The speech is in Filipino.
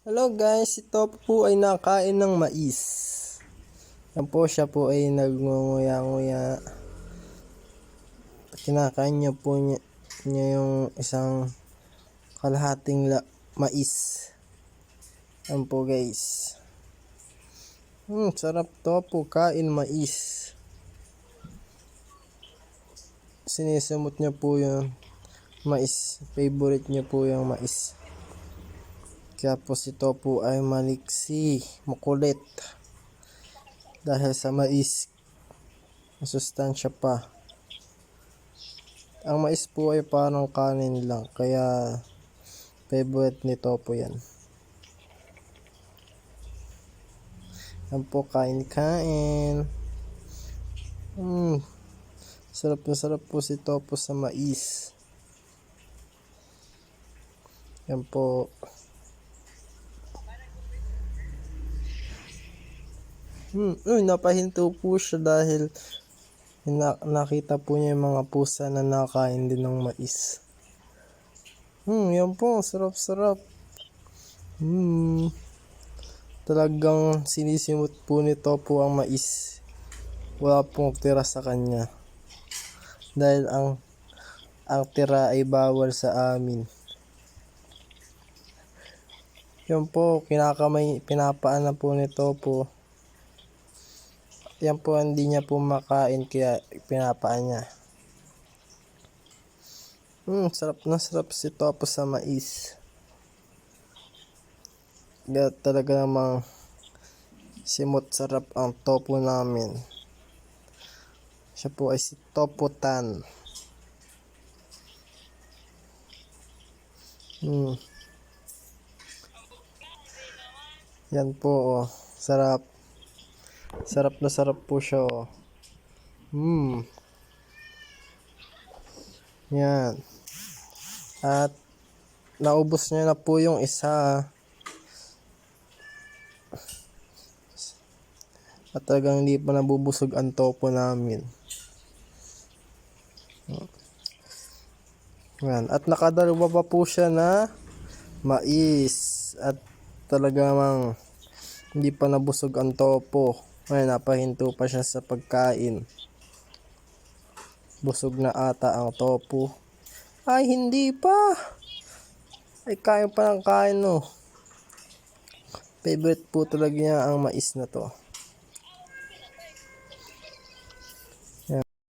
Hello guys, ito po ay nakain ng mais. Yan po siya po ay nagngunguya-nguya. Kinakain niya po niya, niya yung isang kalahating la, mais. Yan po guys. Hmm, sarap to po kain mais. Sinisimot niya po yung mais. Favorite niya po yung mais. Kaya po si Topo ay maliksi, makulit. Dahil sa mais, masustansya pa. Ang mais po ay parang kanin lang, kaya favorite ni Topo yan. Yan po, kain-kain. Hmm. Sarap na sarap po si Topo sa mais. Yan po. Hmm, uy, napahinto po siya dahil na, nakita po niya yung mga pusa na nakain din ng mais. Hmm, yan po, sarap-sarap. Hmm, talagang sinisimot po nito po ang mais. Wala pong tira sa kanya. Dahil ang ang tira ay bawal sa amin. Yan po, kinakamay, pinapaan na po nito po. Yan po, hindi niya po makain kaya pinapaan niya. Hmm, sarap na sarap si Topo sa mais. Kaya talaga namang simot sarap ang topo namin. Siya po ay si Topo Tan. Hmm. Yan po, oh. Sarap. Sarap na sarap po siya, oh. Hmm. Yan. At naubos niya na po yung isa. At talagang hindi pa nabubusog ang topo namin. Yan. At nakadalawa pa po siya na mais. At talagang hindi pa nabusog ang topo. Ay, napahinto pa siya sa pagkain. Busog na ata ang topo. Ay, hindi pa. Ay, kain pa ng kain, no. Favorite po talaga niya ang mais na to.